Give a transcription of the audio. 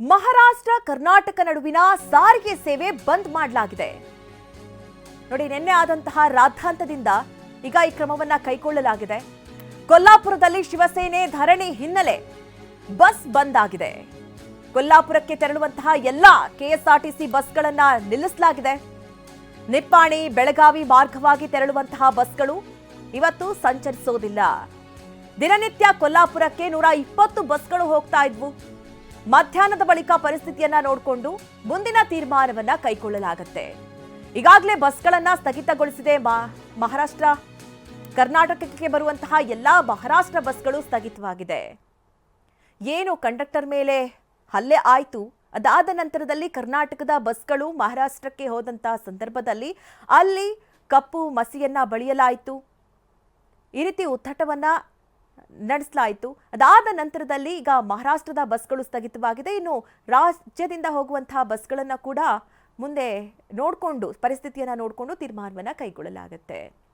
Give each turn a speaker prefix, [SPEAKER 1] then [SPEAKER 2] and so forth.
[SPEAKER 1] ಮಹಾರಾಷ್ಟ್ರ, ಕರ್ನಾಟಕ ನಡುವಿನ ಸಾರಿಗೆ ಸೇವೆ ಬಂದ್ ಮಾಡಲಾಗಿದೆ. ನೋಡಿ, ನಿನ್ನೆ ಆದಂತಹ ರಾದ್ಧಾಂತದಿಂದ ಈಗ ಈ ಕ್ರಮವನ್ನ ಕೈಗೊಳ್ಳಲಾಗಿದೆ. ಕೊಲ್ಲಾಪುರದಲ್ಲಿ ಶಿವಸೇನೆ ಧರಣಿ ಹಿನ್ನೆಲೆ ಬಸ್ ಬಂದ್ ಆಗಿದೆ. ಕೊಲ್ಲಾಪುರಕ್ಕೆ ತೆರಳುವಂತಹ ಎಲ್ಲ ಕೆಎಸ್ಆರ್ಟಿಸಿ ಬಸ್ಗಳನ್ನ ನಿಲ್ಲಿಸಲಾಗಿದೆ. ನಿಪ್ಪಾಣಿ, ಬೆಳಗಾವಿ ಮಾರ್ಗವಾಗಿ ತೆರಳುವಂತಹ ಬಸ್ಗಳು ಇವತ್ತು ಸಂಚರಿಸೋದಿಲ್ಲ. ದಿನನಿತ್ಯ ಕೊಲ್ಲಾಪುರಕ್ಕೆ ನೂರ ಇಪ್ಪತ್ತು ಬಸ್ಗಳು ಹೋಗ್ತಾ ಇದ್ವು. ಮಧ್ಯಾಹ್ನದ ಬಳಿಕ ಪರಿಸ್ಥಿತಿಯನ್ನ ನೋಡಿಕೊಂಡು ಮುಂದಿನ ತೀರ್ಮಾನವನ್ನ ಕೈಗೊಳ್ಳಲಾಗುತ್ತೆ. ಈಗಾಗಲೇ ಬಸ್ಗಳನ್ನ ಸ್ಥಗಿತಗೊಳಿಸಿದೆ ಮಹಾರಾಷ್ಟ್ರ. ಕರ್ನಾಟಕಕ್ಕೆ ಬರುವಂತಹ ಎಲ್ಲಾ ಮಹಾರಾಷ್ಟ್ರ ಬಸ್ಗಳು ಸ್ಥಗಿತವಾಗಿದೆ. ಏನು ಕಂಡಕ್ಟರ್ ಮೇಲೆ ಹಲ್ಲೆ ಆಯಿತು? ಅದಾದ ನಂತರದಲ್ಲಿ ಕರ್ನಾಟಕದ ಬಸ್ಗಳು ಮಹಾರಾಷ್ಟ್ರಕ್ಕೆ ಹೋದಂತಹ ಸಂದರ್ಭದಲ್ಲಿ ಅಲ್ಲಿ ಕಪ್ಪು ಮಸಿಯನ್ನ ಬಳಿಯಲಾಯಿತು. ಈ ರೀತಿ ಉತ್ತಟವನ್ನ ನಡೆಸಲಾಯಿತು. ಅದಾದ ನಂತರದಲ್ಲಿ ಈಗ ಮಹಾರಾಷ್ಟ್ರದ ಬಸ್ಗಳು ಸ್ಥಗಿತವಾಗಿದೆ. ಇನ್ನು ರಾಜ್ಯದಿಂದ ಹೋಗುವಂತಹ ಬಸ್ಗಳನ್ನ ಕೂಡ ಮುಂದೆ ನೋಡಿಕೊಂಡು, ಪರಿಸ್ಥಿತಿಯನ್ನು ನೋಡಿಕೊಂಡು ತೀರ್ಮಾನವನ್ನು ಕೈಗೊಳ್ಳಲಾಗುತ್ತೆ.